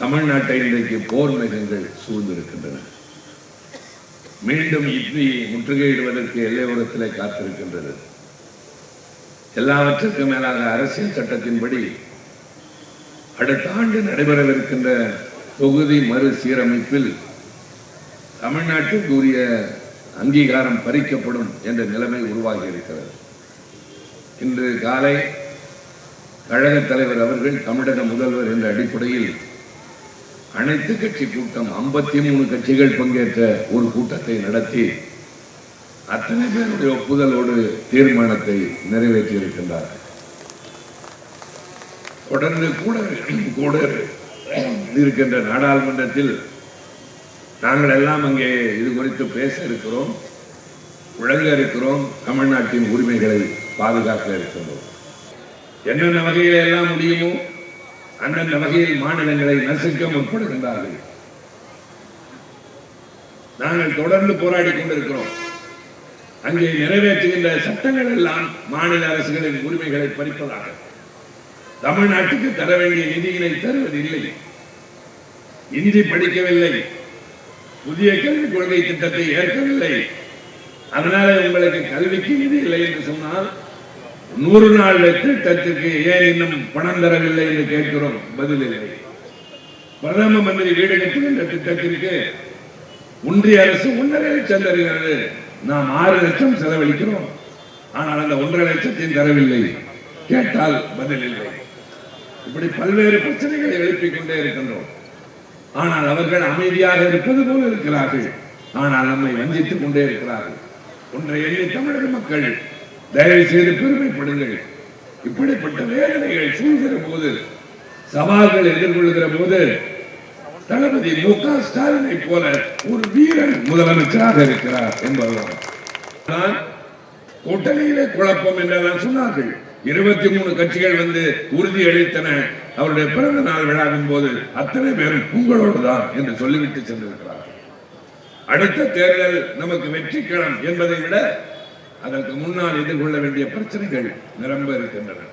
தமிழ்நாட்டை இன்றைக்கு போர் மேகங்கள் சூழ்ந்திருக்கின்றன. மீண்டும் இட்லி முற்றுகையிடுவதற்கு எல்லையோரத்தில் காத்திருக்கின்றது. எல்லாவற்றுக்கும் மேலாக அரசியல் சட்டத்தின்படி அடுத்த ஆண்டு நடைபெறவிருக்கின்ற தொகுதி மறுசீரமைப்பில் தமிழ்நாட்டுக்கு உரிய அங்கீகாரம் பறிக்கப்படும் என்ற நிலைமை உருவாகி இருக்கிறது இன்று காலை கழக தலைவர் அவர்கள் தமிழக முதல்வர் என்ற அடிப்படையில் அனைத்து கட்சி கூட்டம் ஐம்பத்தி மூணு கட்சிகள் பங்கேற்ற ஒரு கூட்டத்தை நடத்தி அத்தனை பேருடைய ஒப்புதலோடு தீர்மானத்தை நிறைவேற்றியிருக்கின்றார் தொடர்ந்து கூட கூட இருக்கின்ற நாடாளுமன்றத்தில் நாங்கள் எல்லாம் அங்கே இது குறித்து பேச இருக்கிறோம் முழங்க இருக்கிறோம் தமிழ்நாட்டின் உரிமைகளை பாதுகாக்க இருக்கின்றோம். என்னென்ன வகையில் எல்லாம் முடியுமோ அந்தந்த வகையில் மாநிலங்களை நசுக்க முற்படுகின்றார்கள் நாங்கள் தொடர்ந்து போராடி கொண்டிருக்கிறோம். அங்கே நிறைவேற்றுகின்ற சட்டங்கள் எல்லாம் மாநில அரசுகளின் உரிமைகளை பறிப்பதாக. தமிழ்நாட்டுக்கு தர வேண்டிய நிதியினை தருவதில்லை. இந்தி படிக்கவில்லை. புதிய கல்விக் கொள்கை திட்டத்தை ஏற்கவில்லை. அதனால உங்களுக்கு கல்விக்கு நிதி இல்லை என்று சொன்னால் நூறு நாள் திட்டத்திற்கு ஏன் இன்னும் பணம் தரவில்லை என்று கேட்கிறோம்? பதில் இல்லை. பிரதம மந்திரி வீடு கட்டுகின்ற திட்டத்திற்கு ஒன்றிய அரசு ஒன்றரை லட்சம் தருகிறது. நாம் ஆறு லட்சம் செலவழிக்கிறோம். ஆனால் அந்த ஒன்றரை லட்சத்தையும் தரவில்லை. கேட்டால் பதில் இல்லை. இப்படி பல்வேறு பிரச்சனைகளை எழுப்பிக் கொண்டே இருக்கின்றோம். ஆனால் அவர்கள் அமைதியாக இருப்பது போல இருக்கிறார்கள். ஆனால் நம்மை வஞ்சித்துக் கொண்டே இருக்கிறார்கள். ஒன்றை எண்ணி தமிழக மக்கள் தயவு செய்து பெருமைப்படுங்கள். இப்படிப்பட்ட வேதனைகள் சூழ்கிற போது சவால்கள் எதிர்கொள்கிற போது தளபதி மு க ஸ்டாலினை போல ஒரு வீரன் முதலமைச்சராக இருக்கிறார் என்பதுதான். நான் கூட்டணியிலே குழப்பம் என்றெல்லாம் சொன்னார்கள். இருபத்தி மூணு கட்சிகள் வந்து உறுதி அளித்தன. அவருடைய பிறந்த நாள் விழாவின் போது அத்தனை பேரும் உங்களோடு தான் என்று சொல்லிவிட்டு சென்றிருக்கிறார் அடுத்த தேர்தல் நமக்கு வெற்றிக்கிழம் என்பதை விட அதற்கு முன்னால் எதிர்கொள்ள வேண்டிய பிரச்சனைகள் நிரம்ப இருக்கின்றன.